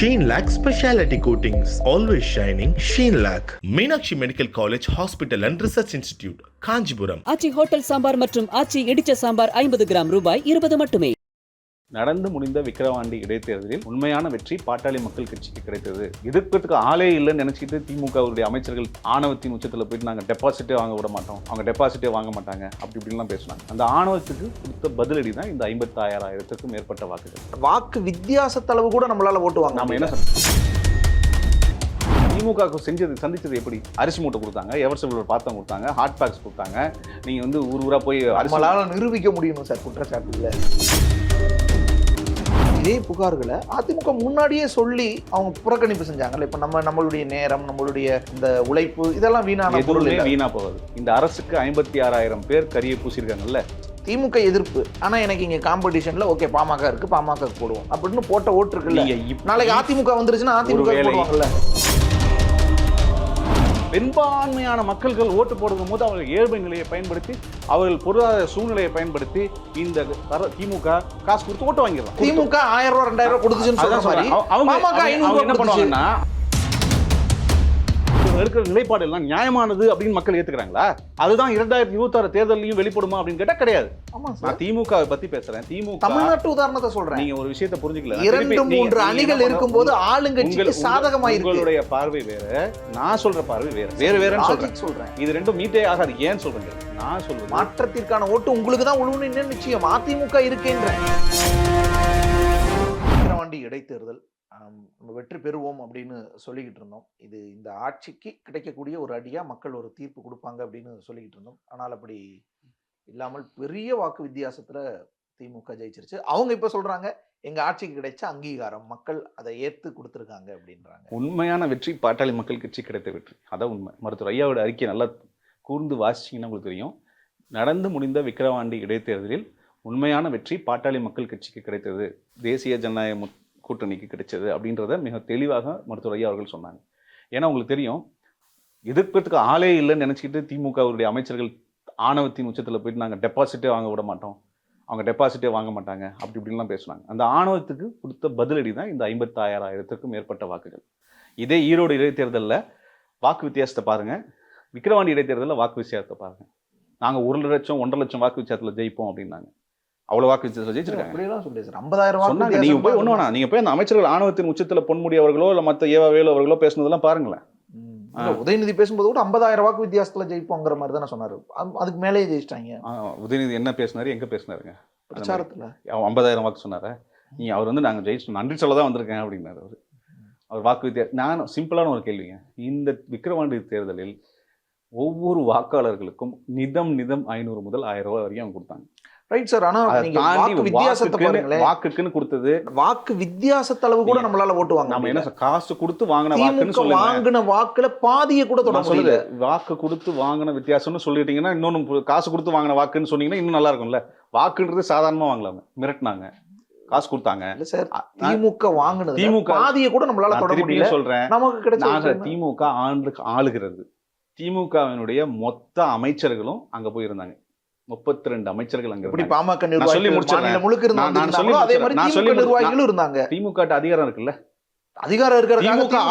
Sheen Lac Specialty Coatings, always shining. Sheen Lac. Meenakshi Medical College Hospital and Research Institute, Kanjipuram. Aachi hotel sambar மற்றும் ஆச்சி இடிச்ச சாம்பார் ஐம்பது gram ரூபாய் இருபது மட்டுமே நடந்து முடிந்த விக்கிரவாண்டி இடைத்தேர்தலில் உண்மையான வெற்றி பாட்டாளி மக்கள் கட்சிக்கு கிடைத்தது. எதிர்க்கிறதுக்கு ஆளே இல்லைன்னு நினைச்சிட்டு திமுகவுடைய அமைச்சர்கள் ஆணவத்தின் உச்சத்தில் போயிட்டு நாங்கள் டெபாசிட்டே வாங்க விட மாட்டோம். அவங்க டெபாசிட்டே வாங்க மாட்டாங்க. அப்படி இப்படிலாம் பேசுனாங்க. அந்த ஆணவத்துக்கு கொடுத்த பதிலடி தான் இந்த ஐம்பத்தாயிரத்திற்கும் மேற்பட்ட வாக்குகள். வாக்கு வித்தியாசத்தளவு கூட நம்மளால ஓட்டு வாங்க நாம என்ன முடியல. சொல்றோம் திமுக செஞ்சது சந்திச்சது எப்படி? அரிசி மூட்டை கொடுத்தாங்க எவர்செல்வர் பாத்திரம் கொடுத்தாங்க ஹாட் பேக்ஸ் கொடுத்தாங்க. நீங்க வந்து ஊர் ஊரா போய் அரிசி நிரூபிக்க முடியணும் சார் குற்றச்சாட்டுல இதே புகார்களை அதிமுக முன்னாடியே சொல்லி அவங்க புறக்கணிப்பு செஞ்சாங்கல்ல. இப்ப நம்ம நம்மளுடைய நேரம் நம்மளுடைய இந்த உழைப்பு இதெல்லாம் வீணான பொருள். வீணா போகாது. இந்த அரசுக்கு ஐம்பத்தி ஆறாயிரம் பேர் கரியை பூசியிருக்காங்கல்ல. திமுக எதிர்ப்பு. ஆனா எனக்கு இங்க காம்படிஷன்ல ஓகே பாமக இருக்கு பாமக போடுவோம். அப்படின்னு போட்ட ஓட்டு இருக்குல்ல. நாளைக்கு அதிமுக வந்துருச்சுன்னா அதிமுக போடுவாங்கல்ல. பெரும்பான்மையான மக்கள்கள் ஓட்டு போடும் போது அவர்கள் ஏழ்மை நிலையை பயன்படுத்தி அவர்கள் பொருளாதார சூழ்நிலையை பயன்படுத்தி இந்த தர- திமுக காசு கொடுத்து ஓட்டு வாங்கிடலாம் திமுக ஆயிரம் ரூபாய் ரெண்டாயிரம் ரூபாய் கொடுத்துச்சுன்னு சொல்ற மாதிரி. அவங்க என்ன பண்ணுவாங்கன்னா இருக்கிற நிலைப்பாடு எல்லாம் நியாயமானது அப்படின்னு மக்கள் ஏத்துக்கிறாங்களா? அதுதான் இரண்டாயிரத்தி இருபத்தாறு தேர்தலையும் வெளிப்படுமா அப்படின்னு கேட்டா கிடையாது. நான் திமுக பத்தி பேசுறேன். திமுக தமிழ்நாட்டு உதாரணத்தை சொல்றேன். நீங்க ஒரு விஷயத்தை புரிஞ்சுக்கல. இரண்டு மூன்று அணிகள் இருக்கும்போது ஆளுங்கட்சிக்கு சாதகமா உங்களுடைய பார்வை வேற நான் சொல்ற பார்வை வேற. வேற வேறன்னு சொல்றேன். சொல்றேன். இது ரெண்டும் மீட்டே ஆகாது. ஏன் சொல்றீங்க நான் சொல்றது மாற்றத்திற்கான ஓட்டு உங்களுக்கு தான் உழுவுன்னு நிச்சயம். அதிமுக இருக்கின்றேன். பெறுவோம் அப்படின்னு சொல்லிக்கிட்டு இருந்தோம். இது இந்த ஆட்சிக்கு கிடைக்கக்கூடிய ஒரு அடியாக மக்கள் ஒரு தீர்ப்பு கொடுப்பாங்க அப்படின்னு சொல்லிக்கிட்டு இருந்தோம். ஆனால் அப்படி இல்லாமல் பெரிய வாக்கு வித்தியாசத்தில் திமுக ஜெயிச்சிருச்சு. அவங்க இப்போ சொல்கிறாங்க எங்கள் ஆட்சிக்கு கிடைச்ச அங்கீகாரம் மக்கள் அதை ஏற்று கொடுத்துருக்காங்க அப்படின்றாங்க. உண்மையான வெற்றி பாட்டாளி மக்கள் கட்சி கிடைத்த வெற்றி. அதான் உண்மை. மருத்துவர் ஐயாவோட அறிக்கை நல்லா கூர்ந்து வாசிச்சிங்கன்னா உங்களுக்கு தெரியும். நடந்து முடிந்த விக்கிரவாண்டி இடைத்தேர்தலில் உண்மையான வெற்றி பாட்டாளி மக்கள் கட்சிக்கு கிடைத்தது. தேசிய ஜனநாயக கூட்டணிக்கு கிடைச்சது அப்படின்றத மிக தெளிவாக மருத்துவர் ஐயா அவர்கள் சொன்னாங்க. ஏன்னா உங்களுக்கு தெரியும் எதிர்ப்பதுக்கு ஆளே இல்லைன்னு நினச்சிக்கிட்டு திமுகவுடைய அமைச்சர்கள் ஆணவத்தின் உச்சத்தில் போயிட்டு நாங்கள் டெபாசிட்டே வாங்க விட மாட்டோம். அவங்க டெபாசிட்டே வாங்க மாட்டாங்க. அப்படி இப்படின்லாம் பேசுனாங்க. அந்த ஆணவத்துக்கு கொடுத்த பதிலடி தான் இந்த ஐம்பத்தாயிரத்திற்கும் மேற்பட்ட வாக்குகள். இதே ஈரோடு இடைத்தேர்தலில் வாக்கு வித்தியாசத்தை பாருங்கள் விக்கிரவாண்டி இடைத்தேர்தலில் வாக்கு வித்தியாசத்தை பாருங்கள் நாங்கள் ஒரு லட்சம் ஒன்றரை லட்சம் வாக்கு வித்தியாசத்தில் ஜெயிப்போம் அப்படின்னாங்க. அவ்வளோ வாக்கு வித்தியாசம் ஜெயிச்சிருக்காங்க. அப்படியெல்லாம் சொல்லி சார். ஐம்பதாயிரம் சொன்னாங்க நீங்க போய் வித்தியாசம் வேணாம் நீங்க போய் அந்த அமைச்சர்கள் ஆணவத்தின் உச்சத்துல பொன்முடி அவர்களோ இல்ல மத்த ஏவா வேலு அவர்களோ பேசுனதெல்லாம் பாருங்களேன். உதயநிதி பேசும்போது கூட ஐம்பதாயிரம் வாக்கு வித்தியாசத்துல ஜெயிப்போங்கிற மாதிரி தானே சொன்னாரு. அதுக்கு மேலேயே ஜெயிச்சிட்டாங்க. உதயநிதி என்ன பேசினாரு எங்க பேசினாருங்க? பிரச்சாரத்துல. ஐம்பதாயிரம் வாக்கு சொன்னாரா? நீ அவர் வந்து நாங்க ஜெயிச்சு நன்றி சொல்ல தான் வந்திருக்கேன் அப்படின்னாரு அவர். அவர் வாக்கு வித்தியாசம் நான் சிம்பிளான ஒரு கேள்விங்க. இந்த விக்கிரவாண்டி தேர்தலில் ஒவ்வொரு வாக்காளர்களுக்கும் நிதம் நிதம் ஐநூறு முதல் ஆயிரம் ரூபாய் வரைக்கும் அவங்க கொடுத்தாங்க. ரைட் சார் ஆனா வாக்கு வித்தியாசத்தை பாருங்களேன். வாக்குக்குன்னு கொடுத்தது. வாக்கு வித்தியாசத்தளவு கூட நீங்க- நம்மளால ஓட்டு வாங்க நம்ம என்ன காசு கொடுத்து வாங்கின வாக்குன்னு வாங்கின வாக்குல பாதியை கூட தொட சொல்லுது வாக்கு கொடுத்து வாங்கின வித்தியாசம்னு சொல்லிட்டீங்கன்னா இன்னொன்னு காசு கொடுத்து வாங்கின வாக்குன்னு சொன்னீங்கன்னா இன்னும் நல்லா இருக்கும்ல. வாக்குன்றது சாதாரணமா வாங்கலாமே மிரட்டினாங்க. காசு கொடுத்தாங்க. இல்ல சார் திமுக வாங்கினது திமுக பாதியை கூட நம்மளால தொட முடியல. சொல்றேன். நமக்கு கிடைச்ச? திமுக ஆண்டு ஆளுகிறது. திமுகவினுடைய மொத்த அமைச்சர்களும் அங்க போயிருந்தாங்க. முப்பத்தி ரெண்டு அமைச்சர்கள் அங்க இருந்தாங்க. பாமக சொல்லி. மாநிலம் முழுக்க இருந்து நான்- நான் வந்திருந்தாங்களோ, சொல்லி அதே மாதிரி திமுக. நிர்வாகிகளும் இருந்தாங்க. திமுக அதிகாரம் இருக்குல்ல? அதிகாரம் இருக்கிறதுக்காக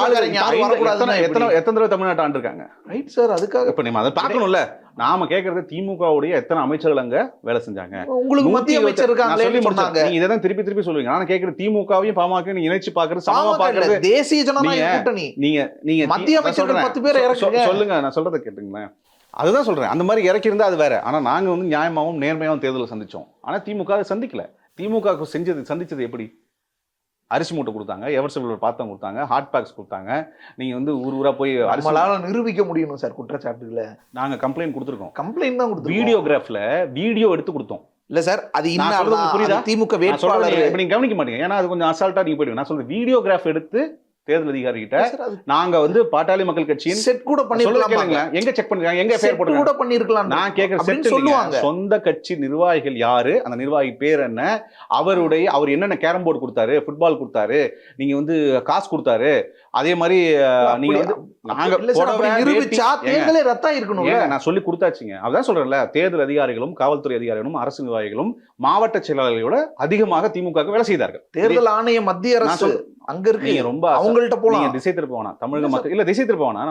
திமுக எத்தனை எத்தனை தடவை தமிழ்நாட்டை ஆண்டிருக்காங்க? ரைட் சார் அதுக்காக இப்ப நம்ம அதை பார்க்கணும்ல. நாம கேக்குறது திமுகவுடைய எத்தனை அமைச்சர்கள் அங்க வேலை செஞ்சாங்க? உங்களுக்கு மத்திய அமைச்சர் நான் சொல்லி. சொன்னாங்க. நீங்க இதான் திருப்பி திருப்பி சொல்லுவீங்க. நான் கேக்குறது திமுகவையும் பாமக நீங்க இணைச்சு பாக்குறது சமமா பாக்குறது தேசிய ஜனநாயக நீங்க- கூட்டணி. நீங்க நீங்க மத்திய அமைச்சர்கள். பத்து பேரை சொல்லுங்க நான் சொல்றதை கேட்டுங்களேன். அதுதான் சொல்றேன். அந்த மாதிரி இறக்கி இருந்தா அது வேற. ஆனா நாங்க வந்து நியாயமாவும் நேர்மையாவும் தேர்தலை சந்திச்சோம். ஆனா திமுக அதை சந்திக்கல. திமுக செஞ்சது சந்திச்சது எப்படி? அரிசி மூட்டை கொடுத்தாங்க எவர்செல்வர் பாத்திரம் கொடுத்தாங்க ஹாட் பேக்ஸ் கொடுத்தாங்க. நீங்க வந்து ஊர் ஊரா போய் அரிசி நம்மளால நிரூபிக்க முடியணும் சார் குற்றச்சாட்டுகளை. நாங்க கம்ப்ளைண்ட் கொடுத்துருக்கோம். கம்ப்ளைண்ட் தான் கொடுத்துருக்கோம். வீடியோகிராஃப்ல வீடியோ எடுத்து கொடுத்தோம். இல்ல சார் அது இன்னும் புரியுதா? திமுக வேட்பாளர். நீங்க- கவனிக்க மாட்டீங்க. ஏன்னா அது கொஞ்சம் அசால்ட்டா நீங்க போயிடுங்க நான் சொல்றது வீடியோகிராஃப் எடுத்து தேர்தல் அதிகாரி கிட்ட நாங்க வந்து பாட்டாளி மக்கள் கட்சியின் செட் கூட பண்ணிருக்கலாம்? எங்க செக் பண்ணிருக்காங்க எங்க ஃபேர் போட்டுருக்காங்க? கூட பண்ணிருக்கலாம். நான் கேக்குற அப்படின்னு செட் சொல்லுவாங்க. சொந்த கட்சி நிர்வாகிகள் யாரு? அந்த நிர்வாகி பேர் என்ன? அவருடைய அவர் என்னென்ன கேரம் போர்டு கொடுத்தாரு? ஃபுட்பால் கொடுத்தாரு? நீங்க வந்து காசு கொடுத்தாரு? அதே மாதிரி நீங்க அப்படி- வந்து நாங்க இல்ல சார், அப்படி புடவை, நிரூபிச்சா வேட்டி- ஏங்க, தேர்தலே ரத்தம் இருக்கணும்ல? ஏங்க நான் சொல்லி கொடுத்தாச்சுங்க. அதான் சொல்றேன்ல தேர்தல் அதிகாரிகளும் காவல்துறை அதிகாரிகளும் அரசு நிர்வாகிகளும் மாவட்ட செயலாளர்களோட அதிகமாக திமுக வேலை செய்தார்கள். தேர்தல் ஆணைய மத்திய அரசு அங்க இருக்கு. நீங்க ரொம்ப அவங்கள்ட்ட நீங்க போலாம் திசை திருப்ப வேணாம். தமிழக இல்ல மக்கள் இல்ல திசை திருப்ப வேணாம்.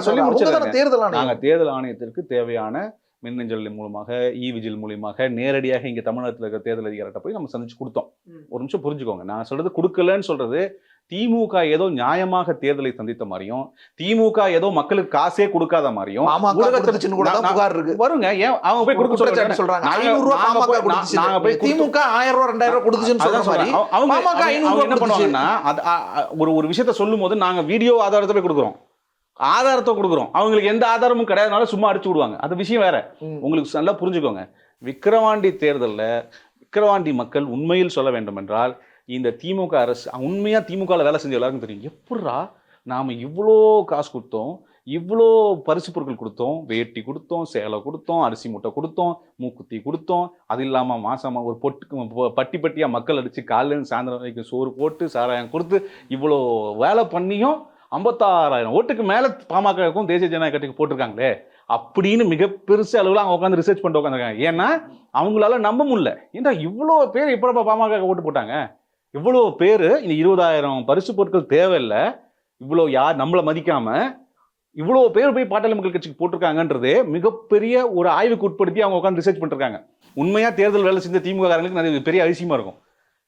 சொல்லி- தானே தேர்தல் நாங்க ஆணையம் தேர்தல் ஆணையத்திற்கு தேவையான மின்னஞ்சல் மூலமாக இ விஜில் மூலியமாக நேரடியாக இங்க தமிழகத்துல இருக்கிற தேர்தல் அதிகாரிட்ட போய் நம்ம சந்திச்சு கொடுத்தோம். ஒரு நிமிஷம் புரிஞ்சுக்கோங்க. நான் சொல்றது கொடுக்கலன்னு சொல்றது திமுக ஏதோ நியாயமாக தேர்தலை சந்தித்த மாதிரியும் திமுக ஏதோ மக்களுக்கு காசே கொடுக்காத மாதிரியும் வருங்க ஏன் அவங்க போய் கொடுக்க சொல்றாங்க நாங்க- போய்-. திமுக ஆயிரம் ரூபாய் ரெண்டாயிரம் ரூபாய் கொடுத்துச்சுன்னு. அவங்க- என்ன. பண்ணுவாங்கன்னா ஒரு ஒரு விஷயத்த சொல்லும் போது நாங்க வீடியோ ஆதாரத்தை போய் கொடுக்குறோம் ஆதாரத்தை கொடுக்குறோம் அவங்களுக்கு எந்த ஆதாரமும் கிடையாதுனால சும்மா அடிச்சு விடுவாங்க அது விஷயம் வேற. உங்களுக்கு நல்லா புரிஞ்சுக்கோங்க விக்கிரவாண்டி தேர்தல்ல விக்கிரவாண்டி மக்கள் உண்மையில் சொல்ல வேண்டும் என்றால் இந்த திமுக அரசு உண்மையாக திமுகவில் வேலை செஞ்ச எல்லாருக்கும் தெரியும். எப்பட்றா நாம் இவ்வளோ காசு கொடுத்தோம் இவ்வளோ பரிசு பொருட்கள் கொடுத்தோம் வேட்டி கொடுத்தோம் சேலை கொடுத்தோம் அரிசி முட்டை கொடுத்தோம் மூக்குத்தி கொடுத்தோம் அது இல்லாமல் மாசமாக ஒரு பொட்டுக்கு பட்டி பட்டியாக மக்கள் அடித்து காலையில் சாயந்தரம் வரைக்கும் சோறு போட்டு சாராயம் கொடுத்து இவ்வளோ வேலை பண்ணியும் ஐம்பத்தாறாயிரம் ஓட்டுக்கு மேலே பாமகவுக்கும் தேசிய ஜனநாயக கட்சிக்கு போட்டிருக்காங்களே. அப்படின்னு மிக பெருசு அளவில் அவங்க உட்காந்து ரிசர்ச் பண்ணிட்டு உட்காந்துருக்காங்க ஏன்னா அவங்களால நம்ப முடியல. ஏன்னா இவ்வளோ பேர் எப்படப்பா பாமக ஓட்டு போட்டாங்க? இவ்வளோ பேர் இந்த இருபதாயிரம் பரிசு பொருட்கள் தேவையில்லை. இவ்வளோ யார் நம்மளை மதிக்காம இவ்வளோ பேர் போய் பாட்டாளி மக்கள் கட்சிக்கு போட்டிருக்காங்கன்றது மிகப்பெரிய ஒரு ஆய்வுக்கு உட்படுத்தி அவங்க உட்காந்து ரிசர்ச் பண்ணிருக்காங்க. உண்மையாக தேர்தல் வேலை செஞ்ச திமுக காரங்களுக்கு நிறைய பெரிய அதிசயமாக இருக்கும்.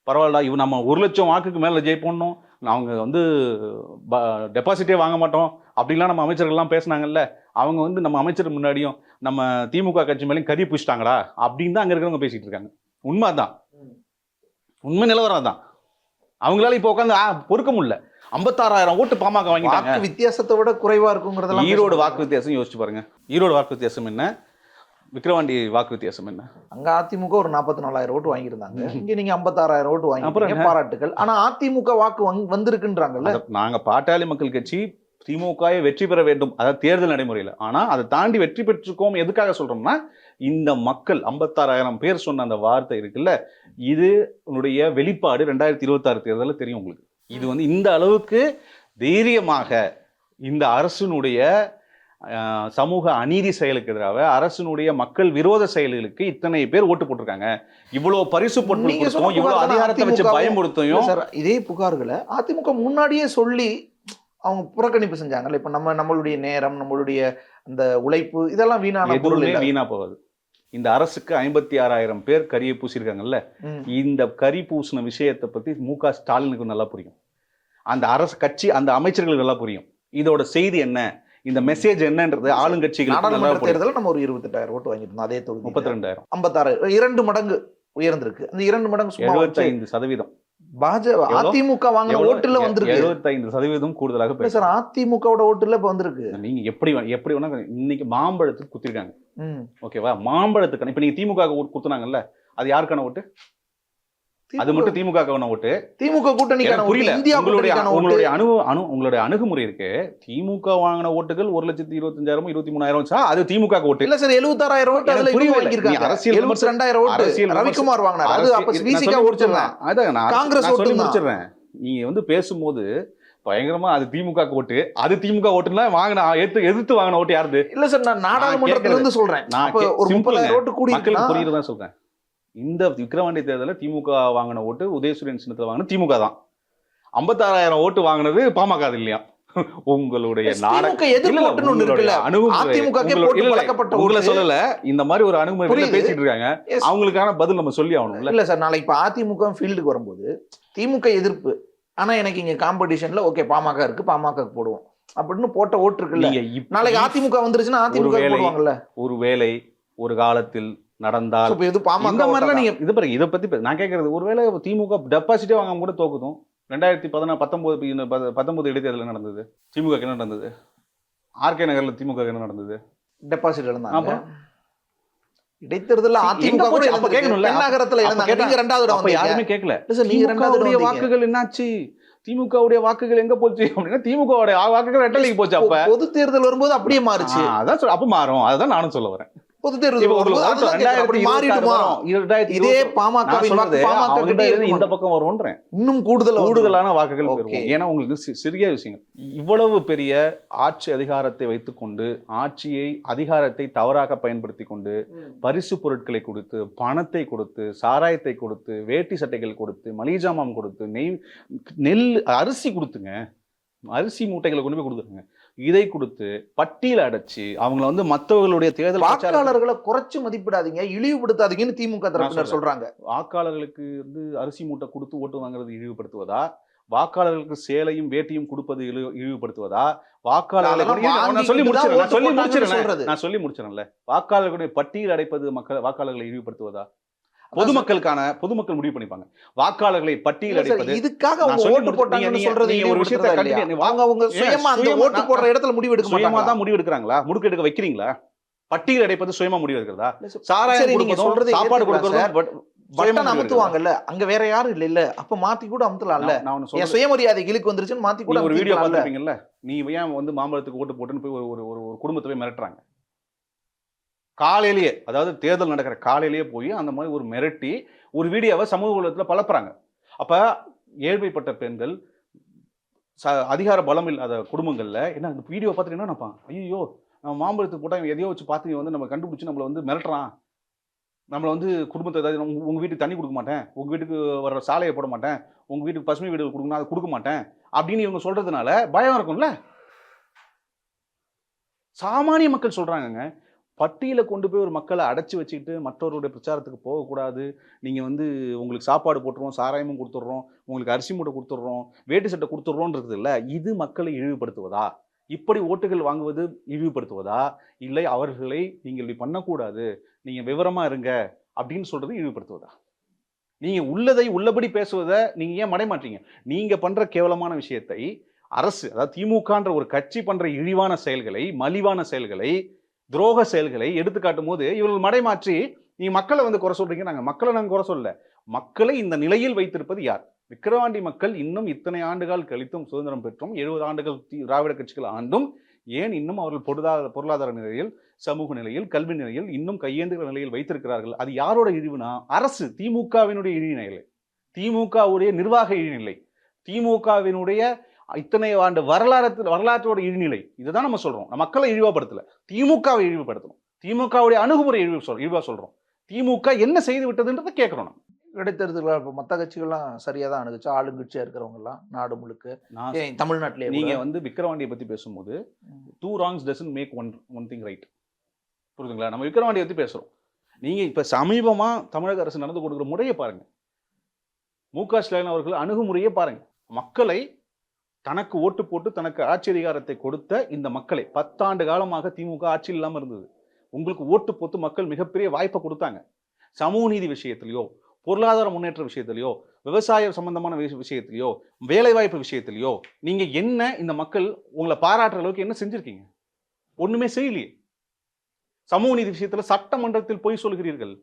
பரவாயில்ல இவன் நம்ம ஒரு லட்சம் வாக்குக்கு மேலே ஜெயிப்போம்னோம். அவங்க வந்து டெபாசிட்டே வாங்க மாட்டோம். அப்படிலாம் நம்ம அமைச்சர்கள்லாம் பேசுனாங்கல்ல. அவங்க வந்து நம்ம அமைச்சர் முன்னாடியும் நம்ம திமுக கட்சி மேலேயும் கறி பூச்சிட்டாங்கடா அப்படின்னு தான் அங்கே இருக்கிறவங்க பேசிகிட்டு இருக்காங்க. உண்மை தான் உண்மை நிலவரம் தான் அவங்களால இப்போ உட்காந்து பொறுக்க முடியல. ஐம்பத்தாறாயிரம் ஓட்டு பாமக வாங்கிட்டாங்க. வாக்கு வித்தியாசத்தை விட குறைவா இருக்குங்கிறதெல்லாம் ஈரோடு. வாக்கு வித்தியாசம் யோசிச்சு பாருங்க. ஈரோடு வாக்கு வித்தியாசம் என்ன? விக்கிரவாண்டி வாக்கு வித்தியாசம் என்ன? அங்க அதிமுக ஒரு நாற்பத்தி நாலாயிரம் ஓட்டு வாங்கியிருந்தாங்க. இங்க நீங்க ஐம்பத்தாறாயிரம் ஓட்டு என்ன? பாராட்டுகள். ஆனா அதிமுக வாக்கு வந்து- வந்திருக்குன்றாங்கல்ல. நாங்க பாட்டாளி மக்கள் கட்சி திமுகவை வெற்றி பெற வேண்டும். அதாவது தேர்தல் நடைமுறையில். ஆனா அதை தாண்டி வெற்றி பெற்றிருக்கோம் எதுக்காக சொல்றோம்னா இந்த மக்கள் ஐம்பத்தாறாயிரம் பேர் சொன்ன அந்த வார்த்தை இருக்குல்ல இது உன்னுடைய வெளிப்பாடு ரெண்டாயிரத்தி இருபத்தாறு தேர்தலில் தெரியும் உங்களுக்கு. இது வந்து இந்த அளவுக்கு தைரியமாக இந்த அரசினுடைய சமூக அநீதி செயலுக்கு எதிராக அரசினுடைய மக்கள் விரோத செயல்களுக்கு இத்தனை பேர் ஓட்டு போட்டிருக்காங்க. இவ்வளவு பரிசு பொருட்கள் இவ்வளவு அதிகாரத்தை வச்சு பயமுறுத்தையும் இதே புகார்களை அதிமுக முன்னாடியே சொல்லி அவங்க புறக்கணிப்பு செஞ்சாங்கல்ல? இப்ப நம்ம நம்மளுடைய நேரம் நம்மளுடைய அந்த உழைப்பு இதெல்லாம் வீணான பொருள் வீணா போகாது. இந்த அரசுக்கு ஐம்பத்தி ஆறாயிரம் பேர் கரியை பூசியிருக்காங்கல்ல. இந்த கரி பூசின விஷயத்தை பத்தி மு க. ஸ்டாலினுக்கு நல்லா புரியும். அந்த அரசு கட்சி அந்த அமைச்சர்களுக்கு நல்லா புரியும். இதோட செய்தி என்ன? இந்த மெசேஜ் என்னன்றது ஆளுங்கட்சிகளுக்கு நல்லா நாடாளுமன்ற தேர்தலில் நம்ம ஒரு இருபத்தெட்டாயிரம் ஓட்டு வாங்கியிருந்தோம் அதே தொகுதி முப்பத்தி ரெண்டாயிரம் ஐம்பத்தாறு இரண்டு மடங்கு உயர்ந்திருக்கு. அந்த இரண்டு மடங்கு எழுபத்தைந்து சதவீதம். பாஜக? அதிமுக வாங்கின ஓட்டுல வந்திருக்கு எழுபத்தைந்து சதவீதம் கூடுதலாக சார். அதிமுகவோட ஓட்டுல இப்ப வந்திருக்கு நீங்க எப்படி எப்படி வேணா இன்னைக்கு மாம்பழத்துக்கு குத்திருக்காங்க. ஓகேவா மாம்பழத்துக்கான இப்ப நீங்க திமுக குத்துனாங்கல்ல அது யாருக்கான ஓட்டு அது மட்டும் திமுக ஓட்டு. திமுக கூட்டணிக்கான புரியல. உங்களுடைய உங்களுடைய அணு அணு உங்களுடைய அணுகுமுறை இருக்கு. திமுக வாங்கின ஓட்டுகள் ஒரு லட்சத்தி இருபத்தஞ்சாயிரம் இருபத்தி மூணாயிரம் அது திமுக ஓட்டு. இல்ல சார் எழுபத்தாறாயிரம் ஓட்டு அதுல வாங்கியிருக்காங்க. அரசியல் எழுபத்தி ரெண்டாயிரம் ஓட்டு அரசியல். ரவிக்குமார் வாங்கினார். அது அப்ப விசிகா முடிச்சிடுறேன். அதான் நான் காங்கிரஸ் சொல்லி தான். முடிச்சிடுறேன். நீங்க வந்து பேசும்போது பயங்கரமா அது திமுக ஓட்டு. அது திமுக ஓட்டுனா வாங்கின எதிர்த்து எதிர்த்து வாங்கின ஓட்டு யாருது? இல்ல சார் நான் நாடாளுமன்றத்துல இருந்து சொல்றேன். நான் ஒரு முப்பதாயிரம் ஓட்டு கூடி மக்களுக்கு புரியுறதா சொல்றேன். இந்த விக்கிரவாண்டி தேர்தலில் திமுக வாங்கின ஓட்டு உதயசூரியன் சின்னத்துல வாங்கின திமுக தான். ஐம்பத்தாறாயிரம் ஓட்டு வாங்கினது பாமக இல்லையா? உங்களுடைய உங்களை. சொல்லல இந்த மாதிரி ஒரு அணுகுமுறை. பேசிட்டு இருக்காங்க. அவங்களுக்கான பதில் நம்ம சொல்லி ஆகணும்ல. இல்ல சார் நாளைக்கு இப்ப அதிமுக ஃபீல்டுக்கு வரும்போது திமுக எதிர்ப்பு. ஆனா எனக்கு இங்க காம்படிஷன்ல ஓகே பாமக இருக்கு பாமக போடுவோம். அப்படின்னு போட்ட ஓட்டு இருக்குல்ல. நாளைக்கு அதிமுக வந்துருச்சுன்னா அதிமுக ஒருவேளை போடுவாங்கல்ல. ஒரு வேலை ஒரு காலத்தில் நடந்தால் இப்ப பாமக இந்த மாதிரிலாம் நீங்க இது பாருங்க இதை பத்தி பே- நான் கேட்கறது ஒருவேளை திமுக டெபாசிட்டே வாங்காம கூட தோக்குதும். ரெண்டாயிரத்தி பதினா பத்தொன்பது பத்தொன்பது இடைத்தேர்தல் நடந்தது. திமுக என்ன நடந்தது? ஆர்கே நகர்ல திமுக என்ன நடந்தது? டெபாசிட் இழந்தாங்க. எங்க அதிமுக கூட? அப்ப. கேட்கணும்ல. இழந்தாங்க. கேட்டா- நீங்க ரெண்டாவது இடம் யாருமே கேட்கல. நீங்க ரெண்டாவது. வாக்குகள் என்னாச்சு? திமுகவுடைய வாக்குகள் எங்க போச்சு? அப்படின்னா திமுகவுடைய வாக்குகள் ரெட்டலைக்கு போச்சு அப்ப. பொது தேர்தல் வரும்போது அப்படியே மாறுச்சு. அதான் அப்ப மாறும். அதுதான் நானும் சொல்ல வரேன். பொது தேர்வு இதே பாமக இந்த? பக்கம் வரும்ன்றேன். இன்னும் கூடுதல் கூடுதலான வாக்குகள் ஏன்னா உங்களுக்கு சிறிய விஷயங்கள். இவ்வளவு பெரிய ஆட்சி அதிகாரத்தை வைத்துக்கொண்டு ஆட்சியை அதிகாரத்தை தவறாக பயன்படுத்தி கொண்டு பரிசு பொருட்களை கொடுத்து பணத்தை கொடுத்து சாராயத்தை கொடுத்து வேட்டி சட்டைகள் கொடுத்து மளிகை கொடுத்து நெய் நெல் அரிசி கொடுத்துங்க. அரிசி மூட்டைகளை கொண்டு போய் கொடுத்துருங்க. இதை கொடுத்து பட்டியல அடைச்சு அவங்கள வந்து மற்றவர்களுடைய தேர்தல் வாக்காளர்களை குறைச்சு மதிப்பிடாதீங்க இழிவுபடுத்தாதீங்கன்னு திமுக தரப்பினர். சொல்றாங்க. வாக்காளர்களுக்கு வந்து அரிசி மூட்டை கொடுத்து ஓட்டு வாங்குறது இழிவுபடுத்துவதா? வாக்காளர்களுக்கு சேலையும் வேட்டியும் கொடுப்பது இழி- இழிவுபடுத்துவதா? வாக்காளர்களை சொல்லி முடிச்சிடறேன். சொல்லி. நான் சொல்லி முடிச்சிடறேன்ல. வாக்காளர்களுடைய பட்டியல் அடைப்பது மக்கள் வாக்காளர்களை இழிவுபடுத்துவதா? பொதுமக்களுக்கான பொதுமக்கள் முடிவு பண்ணிப்பாங்க. வாக்காளர்களை பட்டியல் அடைப்பது. இதுக்காக அவங்க ஓட்டு போட்டாங்கன்னு சொல்றது ஒரு விஷயத்தை? கண்டிப்பா- அவங்க சுயமா அந்த ஓட்டு போடுற இடத்துல முடிவு எடுக்க சுயமா? தான் முடிவு எடுக்கிறாங்களா? முடுக்கு எடுக்க வைக்கிறீங்களா? பட்டியல் அடைப்பது சுயமா முடிவு எடுக்கிறதா? சாராயம் சரி, நீங்க சொல்றதை சாப்பாடு சுயமா பட்டன்? அமுத்துவாங்கல்ல அங்க வேற யாரும் இல்ல இல்ல. அப்ப மாத்தி கூட அமுத்தலாம்ல. என் சுயமரியாதை கிழக்கு வந்துருச்சுன்னு மாத்தி கூட ஒரு வீடியோ அமுத்திக்கலாம்ல. பார்த்துருப்பீங்கல்ல? நீ ஏன் வந்து மாம்பழத்துக்கு ஓட்டு போட்டுன்னு போய் ஒரு ஒரு ஒரு ஒரு குடும்பத்தை போய் மிரட்டுறாங்க? காலையிலேயே அதாவது தேர்தல் நடக்கிற காலையிலேயே போய் அந்த மாதிரி ஒரு மிரட்டி ஒரு வீடியோவை சமூக ஊடகத்தில் பலப்புறாங்க அப்போ ஏழ்மைப்பட்ட பெண்கள் ச- அதிகார பலம் இல்லாத குடும்பங்களில் என்ன இந்த வீடியோ பார்த்துட்டு என்ன நினைப்பான்? ஐயோ நம்ம மாம்பழத்துக்கு போட்டால் எதையோ வச்சு பார்த்து வந்து நம்ம கண்டுபிடிச்சி நம்மளை வந்து மிரட்டுறான். நம்மளை வந்து குடும்பத்தை ஏதாவது உங்கள் வீட்டுக்கு தண்ணி கொடுக்க மாட்டேன். உங்கள் வீட்டுக்கு வர சாலையை போட மாட்டேன். உங்கள் வீட்டுக்கு பசுமை வீடு கொடுக்கணும் அதை கொடுக்க மாட்டேன். அப்படின்னு இவங்க சொல்கிறதுனால பயம் இருக்கும்ல. சாமானிய மக்கள் சொல்கிறாங்கங்க பட்டியல கொண்டு போய் ஒரு மக்களை அடைச்சி வச்சுக்கிட்டு மற்றவருடைய பிரச்சாரத்துக்கு போகக்கூடாது. நீங்கள் வந்து உங்களுக்கு சாப்பாடு போட்டுருவோம் சாராயமும் கொடுத்துட்றோம் உங்களுக்கு அரிசி மூட்டை கொடுத்துட்றோம் வேட்டி சட்டை கொடுத்துட்றோன்றது இல்லை இது மக்களை இழிவுபடுத்துவதா? இப்படி ஓட்டுகள் வாங்குவது இழிவுபடுத்துவதா? இல்லை அவர்களை நீங்கள் இப்படி பண்ணக்கூடாது நீங்கள் விவரமாக இருங்க அப்படின்னு சொல்கிறது இழிவுபடுத்துவதா? நீங்கள் உள்ளதை உள்ளபடி பேசுவதை நீங்கள் ஏன் மடைமாட்டீங்க மாட்டீங்க பண்ணுற கேவலமான விஷயத்தை அரசு அதாவது திமுகன்ற ஒரு கட்சி பண்ணுற இழிவான செயல்களை மலிவான செயல்களை துரோக செயல்களை எடுத்து காட்டும் போது இவர்கள் மடைமாற்றி நீ மக்களை வந்து குறை சொல்றீங்க. நாங்கள் மக்களை நாங்கள் குறை சொல்ல மக்களை இந்த நிலையில் வைத்திருப்பது யார்? விக்கிரவாண்டி மக்கள் இன்னும் இத்தனை ஆண்டுகள் கழித்தும் சுதந்திரம் பெற்றும் எழுபது ஆண்டுகள் தி- திராவிட கட்சிகள் ஆண்டும் ஏன் இன்னும் அவர்கள் பொருளாதார பொருளாதார நிலையில் சமூக நிலையில் கல்வி நிலையில் இன்னும் கையேந்துகிற நிலையில் வைத்திருக்கிறார்கள்? அது யாரோட இழிவுனா? அரசு திமுகவினுடைய இழிநிலை திமுகவுடைய நிர்வாக இழிநிலை திமுகவினுடைய இத்தனை ஆண்டு வரலாற்று வரலாற்றோட இழிநிலை. இதுதான் நம்ம சொல்றோம். நம்ம மக்களை இழிவுபடுத்தல. திமுகவை இழிவுபடுத்தணும். திமுகவுடைய அணுகுமுறை இழிவு சொல் இழிவா சொல்றோம். திமுக என்ன செய்து விட்டதுன்றதை கேட்கிறோம் நம்ம. இடைத்தேர்தல் இப்போ மற்ற கட்சிகள்லாம் சரியா தான் அணுகுச்சு. ஆளுங்கட்சியா இருக்கிறவங்க எல்லாம் நாடு முழுக்க. நான் தமிழ்நாட்டிலே நீங்க கூட? வந்து விக்கிரவாண்டியை பத்தி பேசும்போது. Two wrongs doesn't make one one thing right புரியுதுங்களா? நம்ம விக்கிரவாண்டியை பத்தி பேசுறோம். நீங்க இப்ப சமீபமா தமிழக அரசு நடந்து கொடுக்குற முறையை பாருங்க. மு க ஸ்டாலின் அவர்கள் அணுகுமுறையே பாருங்க. மக்களை தனக்கு ஓட்டு போட்டு தனக்கு ஆட்சி அதிகாரத்தை கொடுத்த இந்த மக்களை பத்தாண்டு காலமாக திமுக ஆட்சி இல்லாமல் இருந்தது. உங்களுக்கு ஓட்டு போட்டு மக்கள் மிகப்பெரிய வாய்ப்பை கொடுத்தாங்க. சமூக நீதி விஷயத்திலையோ பொருளாதார முன்னேற்ற விஷயத்திலையோ விவசாய சம்பந்தமான விஷயத்திலையோ வேலைவாய்ப்பு விஷயத்திலையோ நீங்கள் என்ன இந்த மக்கள் உங்களை பாராட்டுற அளவுக்கு என்ன செஞ்சுருக்கீங்க? ஒன்றுமே செய்யலையே. சமூக நீதி விஷயத்தில் சட்டமன்றத்தில் போய் சொல்கிறீர்கள்.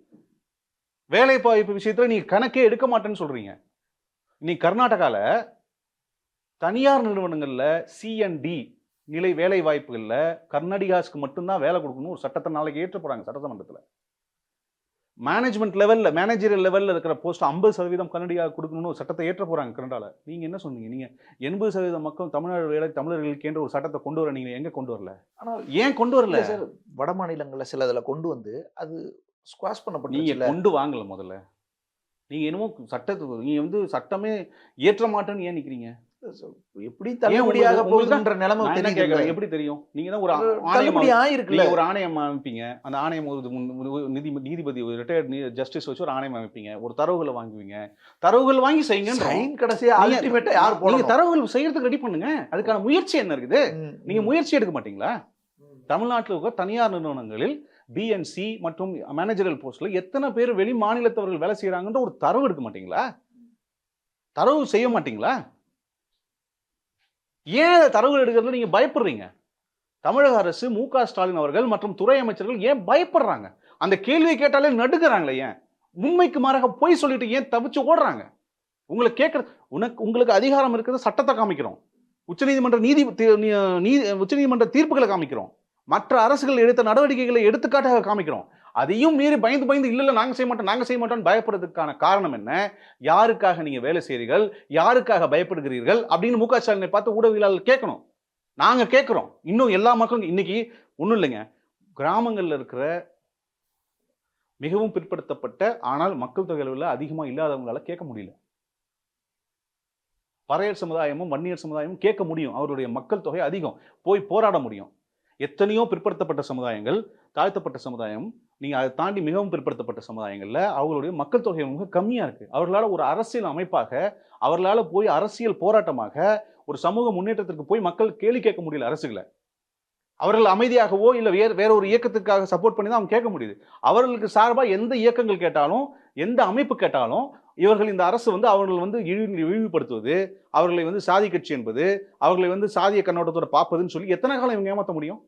வேலைவாய்ப்பு விஷயத்தில் நீங்கள் கணக்கே எடுக்க மாட்டேன்னு சொல்கிறீங்க நீ கர்நாடகாவில் தனியார் நிறுவனங்கள்ல சிஎன்டி நிலை வேலை வாய்ப்புகள்ல கர்நாடிகாஸ்க்கு மட்டும்தான் வேலை கொடுக்கணும் ஒரு சட்டத்தை நாளைக்கு ஏற்ற போறாங்க சட்டசமன்றத்துல. மேனேஜ்மெண்ட் லெவல்ல மேனேஜரியல் லெவல்ல இருக்கிற போஸ்ட் ஐம்பது சதவீதம் கன்னடியா கொடுக்கணும்னு ஒரு சட்டத்தை ஏற்ற போறாங்க கனடால நீங்க என்ன சொன்னீங்க? நீங்க எண்பது சதவீதம் மக்கள் தமிழ்நாடு வேலை தமிழர்களுக்கு ஒரு சட்டத்தை கொண்டு வர நீங்க எங்க கொண்டு வரல? ஆனால் ஏன் கொண்டு வரல? சார் வட மாநிலங்கள்ல சில இதுல கொண்டு வந்து அது ஸ்குவாஷ் நீங்க பண்ணப்பட்டுச்சுல கொண்டு வாங்கல முதல்ல. நீங்க என்னமோ சட்டத்துக்கு நீங்க வந்து சட்டமே ஏற்ற மாட்டேன்னு ஏன் நிக்கிறீங்க? எப்படி தள்ளுபடியாக போகுதுன்ற நிலைமை என்ன கேட்கறேன்? எப்படி தெரியும்? நீங்க தான் ஒரு தள்ளுபடி ஆயிருக்குல்ல. ஒரு ஆணையம் அமைப்பீங்க. அந்த ஆணையம் ஒரு நிதி நீதிபதி ஒரு ரிட்டையர்ட் ஜஸ்டிஸ் வச்சு ஒரு ஆணையம் அமைப்பீங்க. ஒரு தரவுகளை வாங்குவீங்க. தரவுகள் வாங்கி செய்யுங்க சைன் கடைசியா அல்டிமேட்டா யார் நீங்க தரவுகள் செய்யறதுக்கு ரெடி பண்ணுங்க. அதுக்கான முயற்சி என்ன இருக்குது? நீங்க முயற்சி எடுக்க மாட்டீங்களா. தமிழ்நாட்டில் இருக்க தனியார் நிறுவனங்களில் பிஎன்சி மற்றும் மேனேஜரல் போஸ்ட்ல எத்தனை பேர் வெளி மாநிலத்தவர்கள் வேலை செய்யறாங்கன்ற ஒரு தரவு எடுக்க மாட்டீங்களா? தரவு செய்ய மாட்டீங்களா? ஏன் தரவுகள் எடுக்கிறது நீங்கள் பயப்படுறீங்க? தமிழக அரசு மு க ஸ்டாலின் அவர்கள் மற்றும் துறை அமைச்சர்கள் ஏன் பயப்படுறாங்க? அந்த கேள்வியை கேட்டாலே நடுக்கிறாங்களே ஏன்? உண்மைக்கு மாறாக பொய் சொல்லிட்டு ஏன் தவிச்சு ஓடுறாங்க? உங்களை கேட்கற உனக்கு உங்களுக்கு அதிகாரம் இருக்கிறது சட்டத்தை காமிக்கிறோம். உச்சநீதிமன்ற நீதி தி- நீ- உச்சநீதிமன்ற தீர்ப்புகளை காமிக்கிறோம். மற்ற அரசுகள் எடுத்த நடவடிக்கைகளை எடுத்துக்காட்டாக காமிக்கிறோம். அதையும் மீறி பயந்து பயந்து இல்லை இல்லை நாங்கள் செய்ய மாட்டோம் நாங்கள் செய்ய மாட்டோம்னு பயப்படுறதுக்கான காரணம் என்ன? யாருக்காக நீங்கள் வேலை செய்கிறீர்கள் யாருக்காக பயப்படுகிறீர்கள்? அப்படின்னு மு க. ஸ்டாலினை பார்த்து ஊடகவியலாளர் கேட்கணும். நாங்கள் கேட்குறோம். இன்னும் எல்லா மக்களும் இன்னைக்கு ஒன்றும் இல்லைங்க. கிராமங்களில் இருக்கிற மிகவும் பிற்படுத்தப்பட்ட ஆனால் மக்கள் தொகை அளவில் அதிகமாக இல்லாதவங்களால கேட்க முடியல. பறையர் சமுதாயமும் வன்னியர் சமுதாயமும் கேட்க முடியும். அவருடைய மக்கள் தொகை அதிகம். போய் போராட முடியும். எத்தனையோ பிற்படுத்தப்பட்ட சமுதாயங்கள் தாழ்த்தப்பட்ட சமுதாயம் நீங்கள் அதை தாண்டி மிகவும் பிற்படுத்தப்பட்ட சமுதாயங்களில் அவங்களுடைய மக்கள் தொகை மிக கம்மியாக இருக்குது அவர்களால் ஒரு அரசியல் அமைப்பாக அவர்களால் போய் அரசியல் போராட்டமாக ஒரு சமூக முன்னேற்றத்திற்கு போய் மக்கள் கேள்வி கேட்க முடியல அரசுகளை. அவர்கள் அமைதியாகவோ இல்லை வேறு வேற ஒரு இயக்கத்துக்காக சப்போர்ட் பண்ணி தான் அவங்க கேட்க முடியுது. அவர்களுக்கு சார்பாக எந்த இயக்கங்கள் கேட்டாலும் எந்த அமைப்பு கேட்டாலும் இவர்கள் இந்த அரசு வந்து அவர்கள் வந்து இழி இழிவுபடுத்துவது அவர்களை வந்து சாதி கட்சி என்பது அவர்களை வந்து சாதிய கண்ணோட்டத்தோட பார்ப்பதுன்னு சொல்லி எத்தனை காலம் இவங்க ஏமாற்ற முடியும்?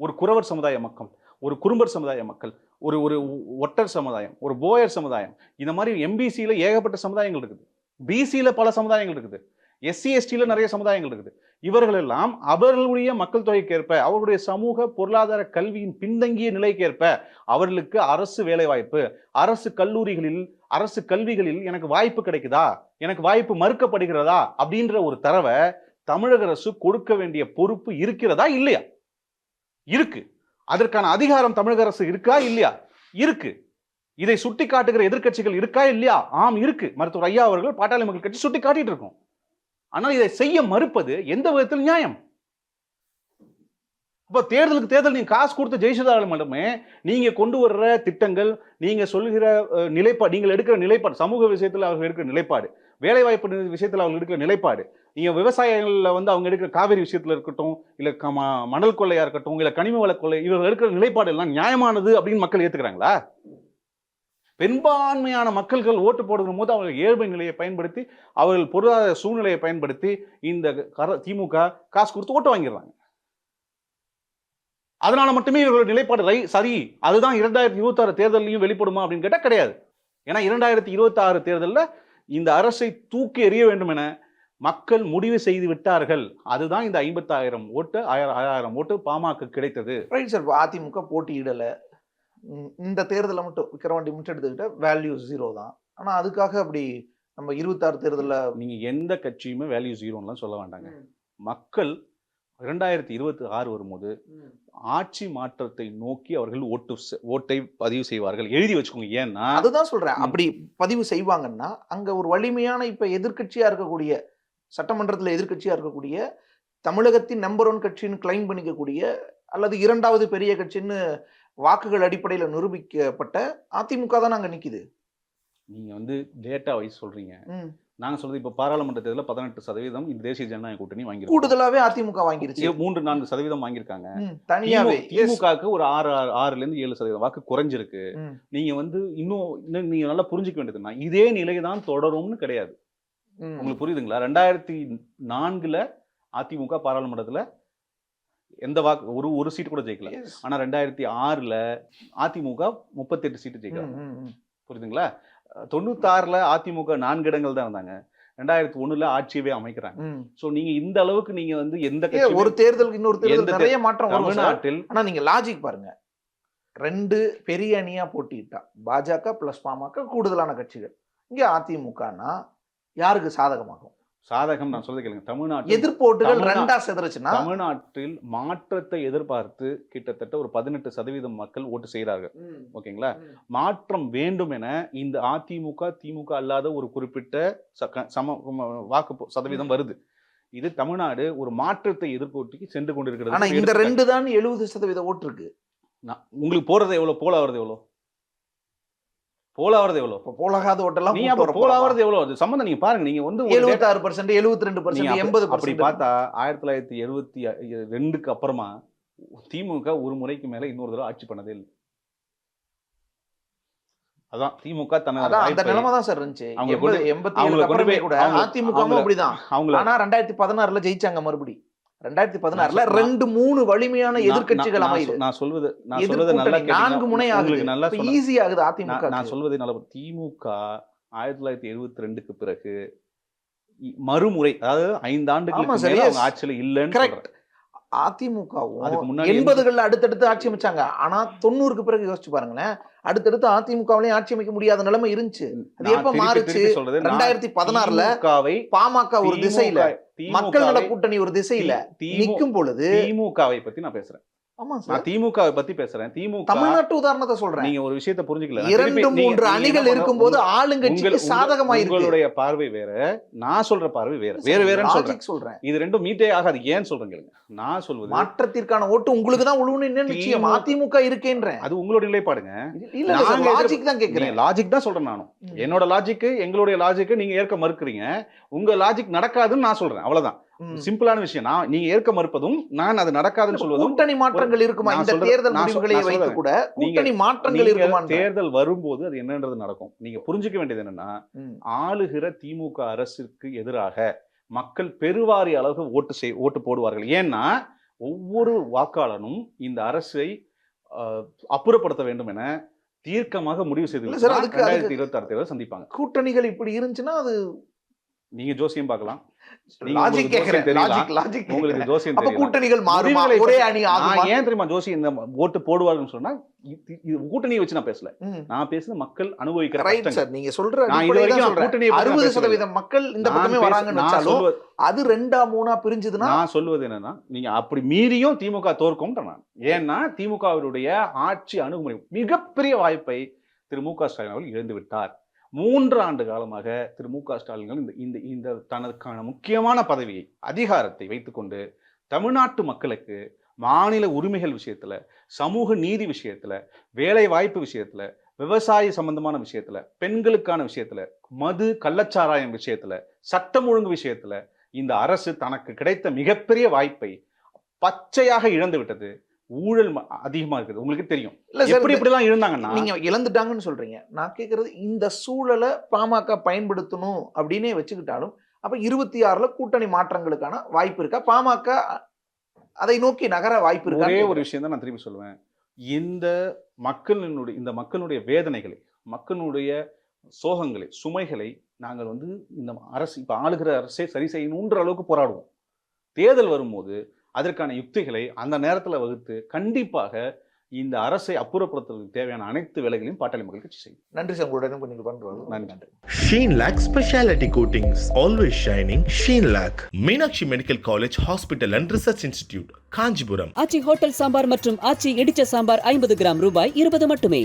ஒரு குறவர் சமுதாய மக்கள். ஒரு குறும்பர் சமுதாய மக்கள் ஒரு ஒரு ஒட்டர் சமுதாயம் ஒரு போயர் சமுதாயம் இந்த மாதிரி எம்பிசியில் ஏகப்பட்ட சமுதாயங்கள் இருக்குது. பிசியில பல சமுதாயங்கள் இருக்குது. எஸ்சி எஸ்டியில் நிறைய சமுதாயங்கள் இருக்குது. இவர்கள் எல்லாம் அவர்களுடைய மக்கள் தொகைக்கேற்ப அவர்களுடைய சமூக பொருளாதார கல்வியின் பின்தங்கிய நிலைக்கேற்ப அவர்களுக்கு அரசு வேலைவாய்ப்பு அரசு கல்லூரிகளில் அரசு கல்விகளில் எனக்கு வாய்ப்பு கிடைக்குதா? எனக்கு வாய்ப்பு மறுக்கப்படுகிறதா? அப்படின்ற ஒரு தரவை தமிழக அரசு கொடுக்க வேண்டிய பொறுப்பு இருக்கிறதா? இல்லையா? இருக்கு. அதற்கான அதிகாரம் தமிழக அரசு இருக்கா இல்லையா? இருக்கு. இதை சுட்டி காட்டுகிற எதிர்க்கட்சிகள் இருக்கா இல்லையா? ஆம் இருக்கு. மருத்துவர் ஐயா அவர்கள் பாட்டாளி மக்கள் கட்சி சுட்டி காட்டிட்டு இருக்கோம். ஆனால் இதை செய்ய மறுப்பது எந்த விதத்தில் நியாயம்? அப்ப தேர்தலுக்கு தேர்தல் நீங்க காசு கொடுத்து ஜெயிச்சதால மட்டுமே நீங்க கொண்டு வர்ற திட்டங்கள் நீங்க சொல்கிற நிலைப்பாடு நீங்கள் எடுக்கிற நிலைப்பாடு சமூக விஷயத்தில் அவர்கள் எடுக்கிற நிலைப்பாடு வேலைவாய்ப்பு விஷயத்துல அவங்க எடுக்கிற நிலைப்பாடு. நீங்கள் விவசாயிகள்ல வந்து அவங்க எடுக்கிற காவிரி விஷயத்துல இருக்கட்டும் இல்ல க- மணல் கொள்ளையா இருக்கட்டும் இல்ல கனிம வள கொள்ளை இவர்கள் எடுக்கிற நிலைப்பாடு எல்லாம் நியாயமானது அப்படின்னு மக்கள் ஏற்றுக்கிறாங்களா பெரும்பான்மையான மக்கள்கள் ஓட்டு போடுகிற போது அவர்கள் இயல்பை நிலையை பயன்படுத்தி அவர்கள் பொருளாதார சூழ்நிலையை பயன்படுத்தி இந்த கர- திமுக காசு கொடுத்து ஓட்டு வாங்கிடுறாங்க. அதனால மட்டுமே இவர்களோட நிலைப்பாடு ரை சரி அதுதான் இரண்டாயிரத்தி இருபத்தாறு தேர்தலையும் வெளிப்படுமா அப்படின்னு கேட்டால் கிடையாது. ஏன்னா இரண்டாயிரத்தி இருபத்தாறு தேர்தலில் இந்த அரசை தூக்கி எறிய வேண்டும் என மக்கள் முடிவு செய்து விட்டார்கள். அதுதான் இந்த ஐம்பத்தாயிரம் ஓட்டு ஆயிரம் ஆயிரம் ஓட்டு பாமக கிடைத்தது. ரைட் சார் அதிமுக போட்டியிடலை. இந்த தேர்தலை மட்டும் விக்கிரவாண்டி மட்டும் எடுத்துக்கிட்ட வேல்யூ ஜீரோ தான். ஆனா அதுக்காக அப்படி நம்ம இருபத்தாறு தேர்தலில் நீங்க எந்த கட்சியுமே வேல்யூ ஜீரோன்னுலாம் சொல்ல வேண்டாங்க. மக்கள் இரண்டாயிரத்தி இருபத்தி ஆறு வரும்போது ஆட்சி மாற்றத்தை நோக்கி அவர்கள் ஓட்டு ஓட்டை பதிவு செய்வார்கள். எழுதி வச்சுக்கோங்க. ஏன்னா அதுதான் சொல்றேன். அப்படி பதிவு செய்வாங்கன்னா அங்க ஒரு வலிமையான இப்ப எதிர்க்கட்சியா இருக்கக்கூடிய சட்டமன்றத்துல எதிர்க்கட்சியா இருக்கக்கூடிய தமிழகத்தின் நம்பர் ஒன் கட்சின்னு கிளைம் பண்ணிக்கக்கூடிய அல்லது இரண்டாவது பெரிய கட்சின்னு வாக்குகள் அடிப்படையில் நிரூபிக்கப்பட்ட அதிமுக தான் அங்க நிக்குது. நீங்க வந்து டேட்டா வைஸ் சொல்றீங்க நாங்க சொல்றது இப்ப பாராளுமன்ற தேர்தலில் பதினெட்டு சதவீதம் இந்த தேசிய ஜனநாயக கூட்டணி வாங்கி கூடுதலாவே அதிமுக வாங்கிருச்சு மூன்று நான்கு சதவீதம் வாங்கியிருக்காங்க தனியாவே. திமுகவுக்கு ஒரு ஆறு ஆறு- ஆறுல இருந்து ஏழு சதவீதம் வாக்கு குறைஞ்சிருக்கு. நீங்க வந்து இன்னும் நீங்க நல்லா புரிஞ்சுக்க வேண்டியதுன்னா இதே நிலை தான் தொடரும்னு கிடையாது. உங்களுக்கு புரியுதுங்களா ரெண்டாயிரத்தி நான்குல அதிமுக பாராளுமன்றத்துல எந்த வாக்கு ஒரு ஒரு சீட்டு கூட ஜெயிக்கல. ஆனா ரெண்டாயிரத்தி ஆறுல அதிமுக முப்பத்தெட்டு சீட்டு ஜெயிக்கிறாங்க. புரியுதுங்களா தொண்ணூத்தாறுல அதிமுக நான்கு இடங்கள் தான் இருந்தாங்க. ரெண்டாயிரத்தி ஒண்ணுல ஆட்சியவே அமைக்கிறாங்க. சோ நீங்க இந்த அளவுக்கு நீங்க வந்து எந்த ஒரு தேர்தலுக்கு இன்னொரு தேர்தல் நிறைய மாற்றம். தமிழ்நாட்டில் ஆனா நீங்க லாஜிக் பாருங்க. ரெண்டு பெரிய அணியா போட்டியிட்டா பாஜக பிளஸ் பாமக கூடுதலான கட்சிகள். இங்க அதிமுகனா யாருக்கு சாதகமாகும்? சாதகம் நான் சொல்றது கேளுங்க. தமிழ்நாட்டில் எதிர்ப்போட்டுகள் ரெண்டா செதறுச்சுன்னா? தமிழ்நாட்டில் மாற்றத்தை எதிர்பார்த்து கிட்டத்தட்ட ஒரு பதினெட்டு சதவீதம் மக்கள் ஓட்டு செய்கிறார்கள். ஓகேங்களா? மாற்றம் வேண்டும் என இந்த அதிமுக திமுக அல்லாத ஒரு குறிப்பிட்ட சம வாக்கு சதவீதம் வருது. இது தமிழ்நாடு ஒரு மாற்றத்தை எதிர்கொட்டி சென்று கொண்டிருக்கிறது. ஆனா இந்த ரெண்டு தான் எழுபது சதவீத ஓட்டு இருக்கு. உங்களுக்கு போறது எவ்வளவு போல ஆவறது எவ்வளவு? போல ஆவறது எவ்வளவு? இப்ப போலகாத ஓட்டெல்லாம் நீங்க அப்ப போல ஆவறது எவ்வளவு? அது சம்பந்தம் நீங்க பாருங்க நீங்க வந்து ஒரு data- எழுபத்தி ஆறு பர்சன்ட் எழுபத்தி ரெண்டு பர்சன்ட் எண்பது அப்படி பார்த்தா ஆயிரத்தி தொள்ளாயிரத்தி எழுபத்தி ரெண்டுக்கு அப்புறமா திமுக ஒரு முறைக்கு மேல இன்னொரு தடவை ஆட்சி பண்ணதே இல்லை. அதான் திமுக தனது அதான் அந்த நிலைமை தான் சார் இருந்துச்சு. கொண்டு- எண்பத்தி போய் கூட அதிமுகவும் அப்படிதான். அவங்கள ஆனா ரெண்டாயிரத்தி பதினாறுல ஜெயிச்சாங்க மறுபடி. ரெண்டாயிரத்தி பதினாறுல ரெண்டு மூணு வலிமையான நான் அமையுது. நான் சொல்வது நான் சொல்வது நல்லா நான்கு முனை ஆகுது. நல்லா ஈஸி ஆகுது அதிமுக நான் சொல்வதை நல்ல திமுக ஆயிரத்தி தொள்ளாயிரத்தி எழுபத்தி ரெண்டுக்கு பிறகு மறுமுறை அதாவது ஐந்து ஆண்டுகளுக்கு ஆட்சியில இல்லைன்னு அதிமுகவும் எண்பதுகள்ல அடுத்தடுத்து ஆட்சி அமைச்சாங்க. ஆனா தொண்ணூறுக்கு பிறகு யோசிச்சு பாருங்களேன். அடுத்தடுத்து அதிமுகவிலையும் ஆட்சி அமைக்க முடியாத நிலைமை இருந்துச்சு. அது எப்ப மாறுச்சு? ரெண்டாயிரத்தி பதினாறுல பாமக ஒரு திசையில மக்கள் நல கூட்டணி ஒரு திசையில நிக்கும் பொழுது திமுகவை பத்தி நான் பேசுறேன். ஆமா நான் சார். திமுகவை பத்தி பேசுறேன். திமுக தமிழ்நாட்டு உதாரணத்தை சொல்றேன். நீங்க ஒரு விஷயத்தை புரிஞ்சுக்கல. இரண்டு மூன்று அணிகள் இருக்கும்போது ஆளுங்கட்சிக்கு சாதகமா உங்களுடைய பார்வை வேற நான் சொல்ற பார்வை வேற. வேற வேறன்னு சொல்றேன். சொல்றேன். இது ரெண்டும் மீட்டே ஆகாது. ஏன் சொல்றேன் கேளுங்க. நான் சொல்வது மாற்றத்திற்கான ஓட்டு உங்களுக்கு தான் உழுவுன்னு நிச்சயம். திமுக அதிமுக இருக்கேன்றேன். அது உங்களுடைய நிலைப்பாடுங்க இல்ல லாஜிக் தான் கேக்குறேன். லாஜிக் தான் சொல்றேன் நானும். என்னோட லாஜிக் எங்களுடைய லாஜிக் நீங்க ஏற்க மறுக்கிறீங்க. உங்க லாஜிக் நடக்காதுன்னு நான் சொல்றேன். அவ்வளவுதான். சிம்பிளான விஷயம். நான் நீங்க ஏற்க மறுப்பதும் நான் அது நடக்காதுன்னு சொல்வதும் கூட்டணி மாற்றங்கள் இருக்குமா? இந்த தேர்தல் முடிவுகளை வைத்து. கூட கூட்டணி மாற்றங்கள் இருக்குமா தேர்தல் வரும்போது அது என்னன்றது நடக்கும். நீங்க புரிஞ்சுக்க வேண்டியது என்னன்னா ஆளுகிற திமுக அரசுக்கு எதிராக மக்கள் பெருவாரி அளவு ஓட்டு செய் ஓட்டு போடுவார்கள். ஏன்னா ஒவ்வொரு வாக்காளனும் இந்த அரசை அப்புறப்படுத்த வேண்டும் என தீர்க்கமாக முடிவு செய்து ரெண்டாயிரத்தி இருபத்தி ஆறு தேர்தல் சந்திப்பாங்க. கூட்டணிகள் இப்படி இருந்துச்சுன்னா அது நீங்க ஜோசியம் பார்க்கலாம். லாஜிக் கேக்குறேன். உங்களுக்கு ஜோசியம் அப்ப. கூட்டணிகள் மாறுமா? ஒரே அணி ஆகுமா? ஏன் தெரியுமா ஜோசி இந்த ஓட்டு போடுவார்கள்னு சொன்னா இது- கூட்டணியை வச்சு நான் பேசல. நான் பேசுறது மக்கள் அனுபவிக்கிற ரைட். சார் நீங்க சொல்ற நான் இது வரைக்கும் அறுபது பேசவே சதவீதம் மக்கள் இந்த பக்கமே வராங்கன்னு அது ரெண்டா மூணா பிரிஞ்சுதுன்னா நான் சொல்வது என்னன்னா நீங்க அப்படி மீறியும் திமுக தோற்கும் நான். ஏன்னா திமுகவினுடைய ஆட்சி அணுகுமுறை மிகப்பெரிய வாய்ப்பை திரு மு க ஸ்டாலின் அவர்கள் இழந்து விட்டார் மூன்று ஆண்டு காலமாக திரு மு க ஸ்டாலின் இந்த இந்த இந்த தனக்கான முக்கியமான பதவியை அதிகாரத்தை வைத்துக்கொண்டு தமிழ்நாட்டு மக்களுக்கு மாநில உரிமைகள் விஷயத்தில் சமூக நீதி விஷயத்தில் வேலை வாய்ப்பு விஷயத்தில் விவசாய சம்பந்தமான விஷயத்தில் பெண்களுக்கான விஷயத்தில் மது கள்ளச்சாராயம் விஷயத்தில் சட்டம் ஒழுங்கு விஷயத்தில் இந்த அரசு தனக்கு கிடைத்த மிகப்பெரிய வாய்ப்பை பச்சையாக இழந்து விட்டது ஊழல் அதிகமா இருக்குது. உங்களுக்கு தெரியும். இல்ல எப்படி இப்படி எல்லாம் இருந்தாங்கன்னா நீங்க இழந்துட்டாங்கன்னு சொல்றீங்க. நான் கேக்குறது இந்த சூழலை பாமக பயன்படுத்தணும் அப்படின்னே வச்சுக்கிட்டாலும் அப்ப இருபத்தி ஆறுல கூட்டணி மாற்றங்களுக்கான வாய்ப்பு இருக்கா? பாமக அதை நோக்கி நகர வாய்ப்பு இருக்கா? ஒரே ஒரு விஷயம் தான் நான் திரும்பி சொல்லுவேன். இந்த மக்களினுடைய இந்த மக்களுடைய வேதனைகளை மக்களுடைய சோகங்களை சுமைகளை நாங்கள் வந்து இந்த அரசு இப்ப ஆளுகிற அரசே சரி செய்யணுன்ற அளவுக்கு போராடுவோம். தேர்தல் வரும்போது அதற்கான யுக்திகளை அந்த நேரத்துல வகுத்து கண்டிப்பாக இந்த அரசை அப்புறப்படுத்துவதற்கு தேவையான அனைத்து வேலைகளையும் பாட்டாளி மக்கள் கட்சி செய்யும் நன்றி சார் உங்களுடன் கொஞ்சம் பண்றோம் நன்றி. Sheen Lac Speciality Coatings, always shining. Sheen Lac, Meenakshi Medical College Hospital and Research Institute, Kanjipuram. Aachi hotel sambar மற்றும் ஆச்சி இடிச்ச சாம்பார் ஐம்பது கிராம் ரூபாய் இருபது மட்டுமே